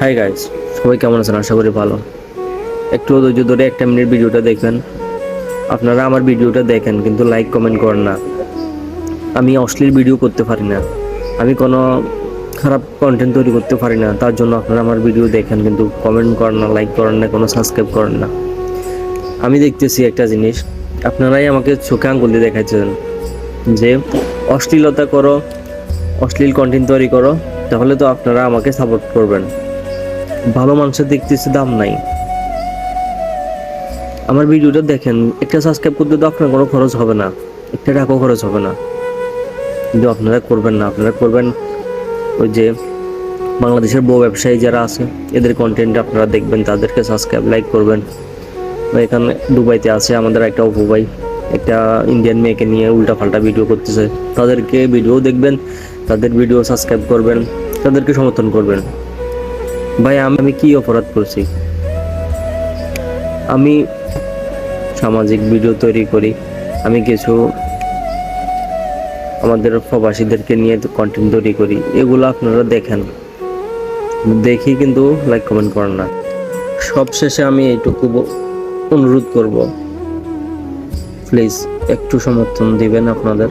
Hi guys সবাই কেমন আছেন? আশা করি ভালো। একটু ধৈর্য ধরে একটা মিনিট ভিডিওটা দেখবেন। আপনারা আমার ভিডিওটা দেখেন, কিন্তু লাইক কমেন্ট করেন না। আমি অশ্লীল ভিডিও করতে পারি না। আমি কোনো খারাপ কন্টেন্ট তৈরি করতে পারি না। তার জন্য আপনারা আমার ভিডিও দেখেন, কিন্তু কমেন্ট করেন না লাইক করেন না, কোনো সাবস্ক্রাইব করেন না। আমি দেখতেছি একটা জিনিস। আপনারাই আমাকে চোখে আঙ্গুল দিয়ে দেখাচ্ছেন যে, অশ্লীলতা করো, অশ্লীল কন্টেন্ট তৈরি করো তাহলে তো আপনারা আমাকে সাপোর্ট করবেন। ভালো মানুষের দেখতেছি দাম নাই। আমার ভিডিওটা দেখেন, একটা সাবস্ক্রাইব করতে তো আপনার কোনো খরচ হবে না। একটা টাকাও খরচ হবে না। কিন্তু আপনারা করবেন না, আপনারা করবেন ওই যে বাংলাদেশের বউ ব্যবসায়ী যারা আছে, এদের কন্টেন্ট আপনারা দেখবেন, তাদেরকে সাবস্ক্রাইব লাইক করবেন। এখানে দুবাইতে আছে আমাদের একটা অপু একটা ইন্ডিয়ান মেয়েকে নিয়ে উল্টাপাল্টা ভিডিও করতেছে। তাদেরকে ভিডিও দেখবেন তাদের ভিডিও সাবস্ক্রাইব করবেন, তাদেরকে সমর্থন করবেন। ভাই, আমি কি অপরাধ করছি? আমি সামাজিক ভিডিও তৈরি করি। আমি কিছু আমাদের প্রবাসীদেরকে নিয়ে কন্টেন্ট তৈরি করি। এগুলো আপনারা দেখেন। দেখি কিন্তু লাইক কমেন্ট করেন না। সবশেষে আমি এইটুকু অনুরোধ করব। প্লিজ একটু সমর্থন দিবেন আপনাদের।